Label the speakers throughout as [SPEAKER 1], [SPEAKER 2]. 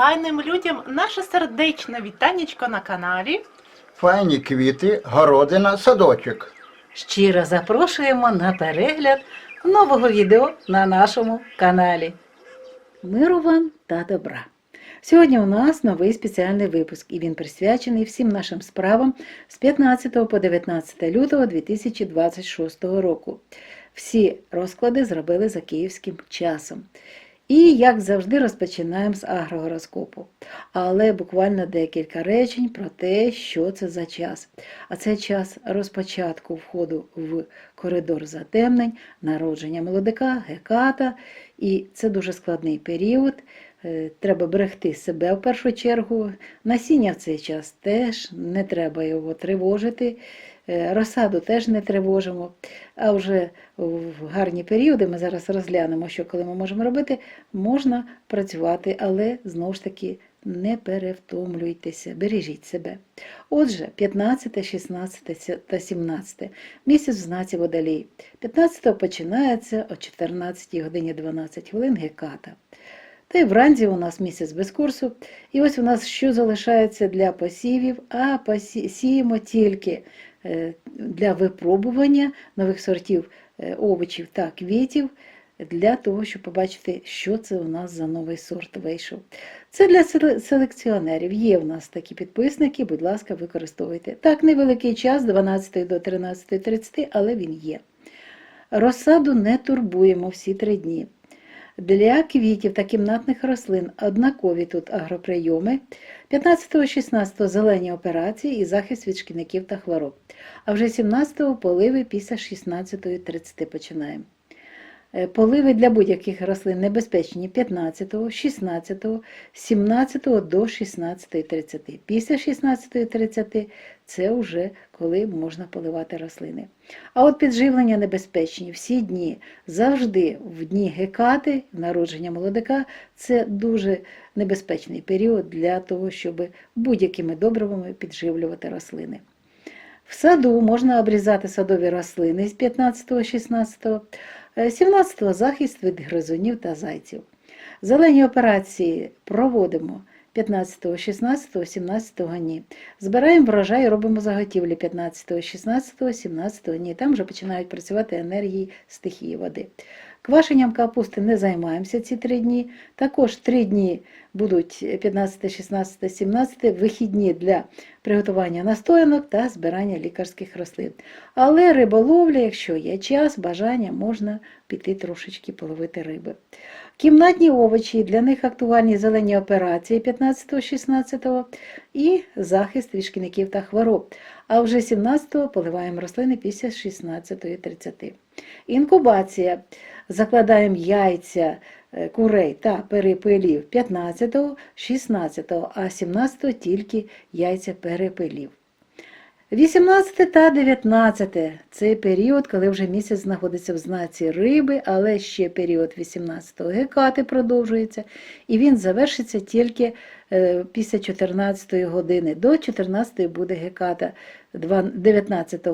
[SPEAKER 1] файним людям наше сердечне вітанечко на каналі.
[SPEAKER 2] Файні квіти, городина, садочок.
[SPEAKER 3] Щиро запрошуємо на перегляд нового відео на нашому каналі. Миру вам та добра! Сьогодні у нас новий спеціальний випуск, і він присвячений всім нашим справам з 15 по 19 лютого 2026 року. Всі розклади зробили за київським часом. І, як завжди, розпочинаємо з агрогороскопу. Але буквально декілька речень про те, що це за час. А це час розпочатку входу в коридор затемнень, народження молодика, геката. І це дуже складний період. Е, Треба берегти себе в першу чергу. Насіння в цей час теж не треба його тривожити. Е, Розсаду теж не тривожимо. А вже в гарні періоди ми зараз розглянемо, що коли ми можемо робити, можна працювати, але знову ж таки не перевтомлюйтеся, бережіть себе. Отже, 15, 16 та 17 місяць в знаці водолій. 15 починається о 14 годині 12 хвилин геката. Та й вранці у нас місяць без курсу. І ось у нас що залишається для посівів, а посіємо тільки е, для випробування нових сортів е, овочів та квітів, для того, щоб побачити, що це у нас за новий сорт вийшов. Це для селекціонерів. Є в нас такі підписники, будь ласка, використовуйте. Так, невеликий час, з 12 до 13.30, але він є. Розсаду не турбуємо всі три дні. Для квітів та кімнатних рослин однакові тут агроприйоми. 15-16 зелені операції і захист від шкідників та хвороб. А вже 17-го поливи після 16.30 починаємо. Е, Поливи для будь-яких рослин небезпечні 15, 16, 17 до 16.30. Після 16.30 це вже коли можна поливати рослини. А от підживлення небезпечні всі дні, завжди в дні гекати, народження молодика, це дуже небезпечний період для того, щоб будь-якими добривами підживлювати рослини. В саду можна обрізати садові рослини з 15-16, 17 захист від гризунів та зайців. Зелені операції проводимо 15, 16, 17 дні. Збираємо врожай, робимо заготівлі 15, 16, 17 дні. Там вже починають працювати енергії стихії води. Квашенням капусти не займаємося ці три дні. Також три дні будуть 15, 16, 17 вихідні для приготування настоянок та збирання лікарських рослин. Але риболовля, якщо є час, бажання, можна піти трошечки половити риби. Кімнатні овочі, для них актуальні зелені операції 15-16 і захист від шкідників та хвороб. А вже 17-го поливаємо рослини після 16.30. Інкубація. Закладаємо яйця е, курей та перепилів 15-го, 16-го, а 17-го тільки яйця перепилів. 18 та 19 це період, коли вже місяць знаходиться в знаці риби, але ще період 18 гекати продовжується, і він завершиться тільки е, після 14 години. До 14 буде геката два- 19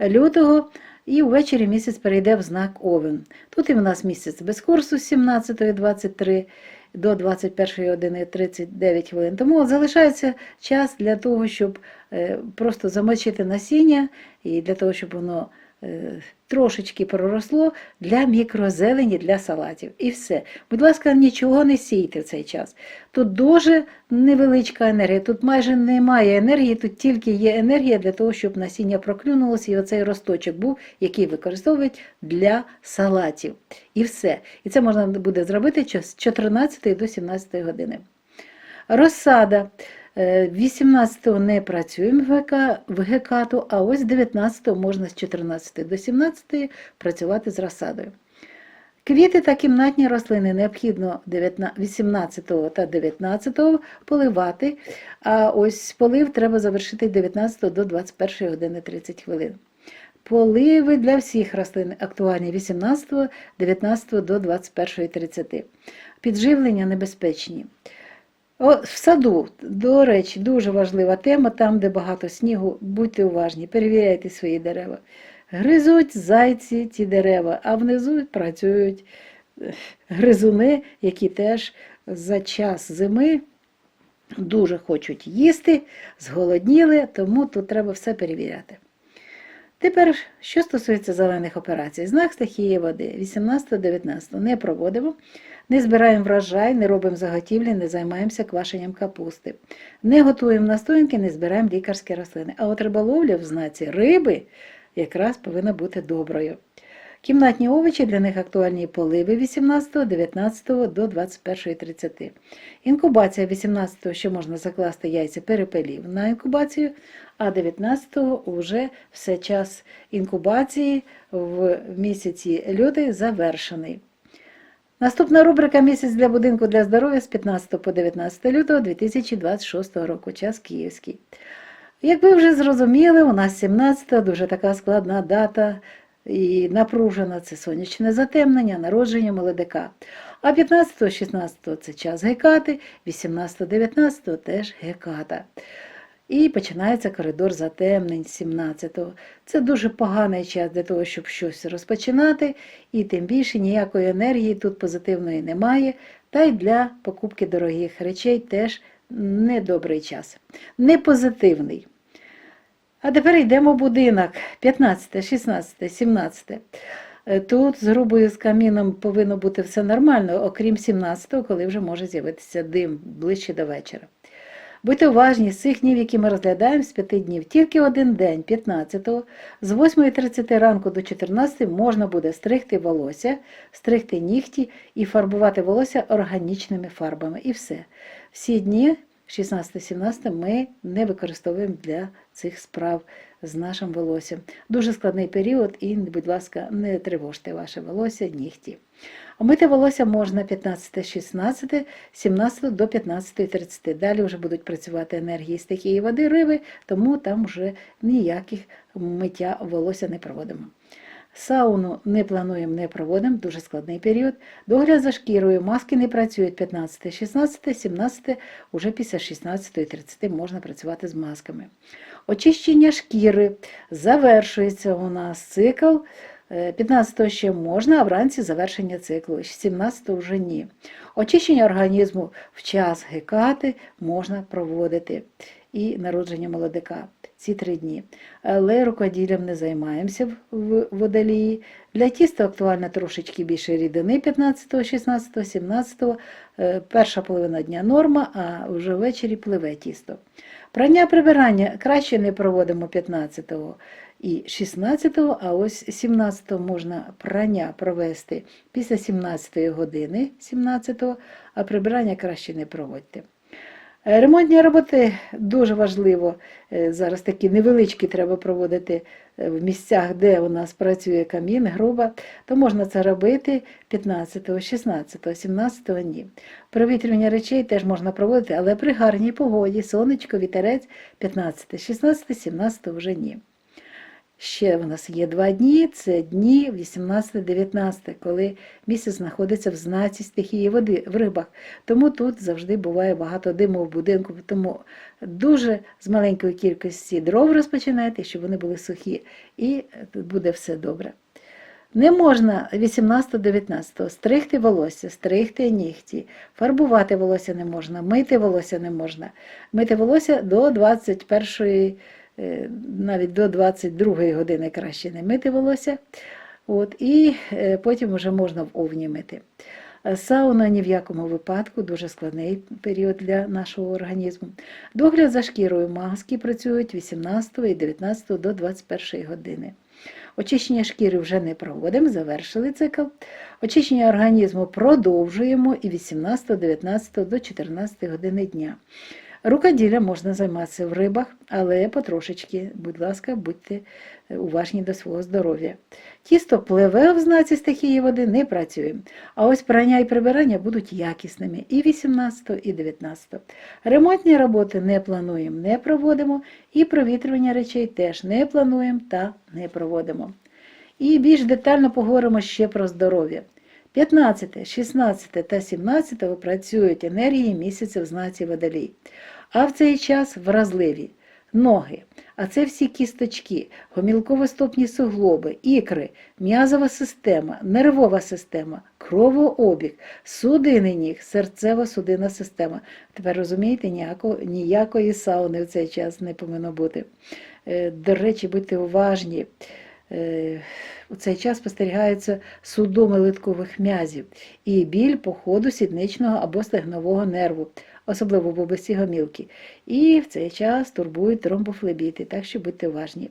[SPEAKER 3] лютого. І ввечері місяць перейде в знак Овен. Тут і в нас місяць без курсу з 17.23 до 21 години 39 хвилин. Тому от залишається час для того, щоб е, просто замочити насіння і для того, щоб воно трошечки проросло для мікрозелені, для салатів. І все. Будь ласка, нічого не сійте в цей час. Тут дуже невеличка енергія, тут майже немає енергії, тут тільки є енергія для того, щоб насіння проклюнулося, і оцей росточок був, який використовують для салатів. І все. І це можна буде зробити з 14 до 17 години. Розсада. Е, 18-го не працюємо в ГК в гекату, а ось 19-го можна з 14 до 17 працювати з розсадою. Квіти та кімнатні рослини необхідно 18 та 19 поливати, а ось полив треба завершити 19 до 21 години 30 хвилин. Поливи для всіх рослин актуальні 18, 19 до 21.30. Підживлення небезпечні. О, в саду, до речі, дуже важлива тема, там, де багато снігу, будьте уважні, перевіряйте свої дерева. Гризуть зайці ті дерева, а внизу працюють е, гризуни, які теж за час зими дуже хочуть їсти, зголодніли, тому тут треба все перевіряти. Тепер, що стосується зелених операцій, знак стихії води. 18-19 не проводимо, не збираємо врожай, не робимо заготівлі, не займаємося квашенням капусти, не готуємо настоянки, не збираємо лікарські рослини. А от риболовля в знаці риби якраз повинна бути доброю. Кімнатні овочі для них актуальні поливи 18, 19 до 21.30. Інкубація 18 що можна закласти яйця перепелів на інкубацію, а 19-го вже все час інкубації в місяці лютий завершений. Наступна рубрика Місяць для будинку для здоров'я з 15 по 19 лютого 2026 року. Час Київський. Як ви вже зрозуміли, у нас 17 дуже така складна дата і напружена це сонячне затемнення, народження молодика. А 15-16 це час гекати, 18-19 теж геката. І починається коридор затемнень 17-го. Це дуже поганий час для того, щоб щось розпочинати, і тим більше ніякої енергії тут позитивної немає. Та й для покупки дорогих речей теж недобрий час, не позитивний. А тепер йдемо в будинок 15, 16, 17. Е, Тут з грубою з каміном повинно бути все нормально, окрім 17-го, коли вже може з'явитися дим ближче до вечора. Будьте уважні, з цих днів, які ми розглядаємо, з 5 днів, тільки один день, 15-го, з 8.30 ранку до 14 можна буде стригти волосся, стригти нігті і фарбувати волосся органічними фарбами. І все. Всі дні 16-17 ми не використовуємо для цих справ з нашим волоссям. Дуже складний період і, будь ласка, не тривожте ваше волосся, нігті. Омити волосся можна 15-16, 17 до 15.30. Далі вже будуть працювати енергії стихії води, риби, тому там вже ніяких миття волосся не проводимо. Сауну не плануємо, не проводимо, дуже складний період. Догляд за шкірою, маски не працюють 15, 16, 17, уже після 16.30 можна працювати з масками. Очищення шкіри завершується у нас цикл. Е, 15 ще можна, а вранці завершення циклу, 17 вже ні. Очищення організму в час гекати можна проводити і народження молодика ці три дні. Але рукоділлям не займаємося в- водолії. Для тіста актуально трошечки більше рідини 15, 16, 17, е, перша половина дня норма, а вже ввечері пливе тісто. Прання прибирання краще не проводимо 15 і 16, а ось 17 можна прання провести після 17 години 17, а прибирання краще не проводьте. Е, Ремонтні роботи дуже важливо. е, Зараз такі невеличкі треба проводити е, в місцях, де у нас працює камін, груба, то можна це робити 15, 16, 17 дні. Провітрювання речей теж можна проводити, але при гарній погоді, сонечко, вітерець 15, 16, 17 вже ні. Ще в нас є два дні, це дні 18-19, коли місяць знаходиться в знаці стихії води в рибах. Тому тут завжди буває багато диму в будинку, тому дуже з маленької кількості дров розпочинайте, щоб вони були сухі, і буде все добре. Не можна 18-19 стригти волосся, стригти нігті, фарбувати волосся не можна, мити волосся не можна. Мити волосся до 21 е, навіть до 22 години краще не мити волосся. От, і е, потім вже можна в овні мити. Е, Сауна ні в якому випадку дуже складний період для нашого організму. Догляд за шкірою маски працюють 18 і 19 до 21 години. Очищення шкіри вже не проводимо, завершили цикл. Очищення організму продовжуємо і 18, 19 до 14 години дня. Рукоділля можна займатися в рибах, але потрошечки, будь ласка, будьте е, уважні до свого здоров'я. Тісто пливе в знаці стихії води, не працюємо. А ось прання і прибирання будуть якісними і 18, і 19. Ремонтні роботи не плануємо, не проводимо, і провітрювання речей теж не плануємо та не проводимо. І більш детально поговоримо ще про здоров'я. 15, 16 та 17 працюють енергії місяця в знаці водолій, а в цей час вразливі ноги. А це всі кісточки, гомілково-стопні суглоби, ікри, м'язова система, нервова система, кровообіг, судини ніг, серцево-судинна система. Тепер розумієте, ніяко, ніякої сауни в цей час не повинно бути. Е, До речі, будьте уважні. Е, У цей час спостерігаються судоми литкових м'язів і біль по ходу сідничного або стегнового нерву, особливо в області гомілки. І в цей час турбують тромбофлебіти, так що будьте уважні.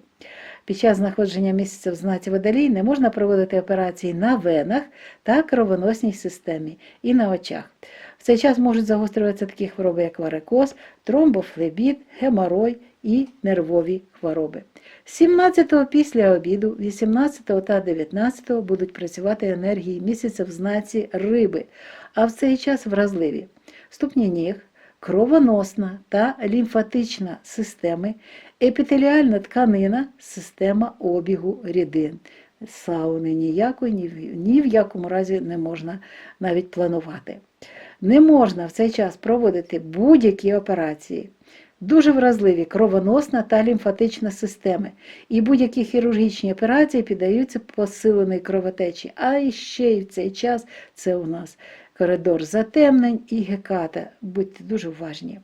[SPEAKER 3] Під час знаходження місяця в знаці водолій не можна проводити операції на венах та кровоносній системі і на очах. В цей час можуть загострюватися такі хвороби, як варикоз, тромбофлебіт, геморой і нервові хвороби. 17-го після обіду, 18-го та 19-го будуть працювати енергії місяця в знаці риби, а в цей час вразливі ступні ніг, кровоносна та лімфатична системи, епітеліальна тканина, система обігу рідин. Сауни ніякої ні ні в якому разі не можна навіть планувати. Не можна в цей час проводити будь-які операції. Дуже вразливі кровоносна та лімфатична системи, і будь-які хірургічні операції піддаються посиленій кровотечі. А ще й в цей час це у нас коридор затемнень і геката. Будьте дуже уважні.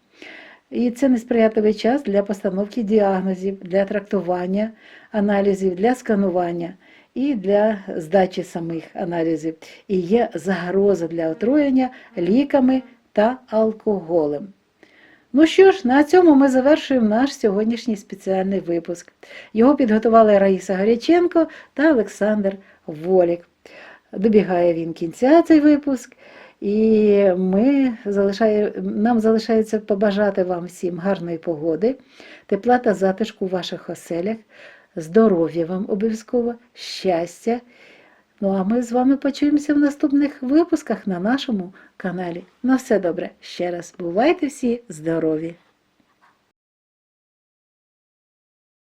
[SPEAKER 3] І це несприятливий час для постановки діагнозів, для трактування аналізів, для сканування і для здачі самих аналізів. І є загроза для отруєння ліками та алкоголем. Ну що ж, на цьому ми завершуємо наш сьогоднішній спеціальний випуск. Його підготували Раїса Горяченко та Олександр Волік. Добігає він кінця цей випуск, і ми залишає, нам залишається побажати вам всім гарної погоди, тепла та затишку в ваших оселях, здоров'я вам обов'язково, щастя. Ну а ми з вами почуємося в наступних випусках на нашому каналі. На все добре. Ще раз бувайте всі здорові!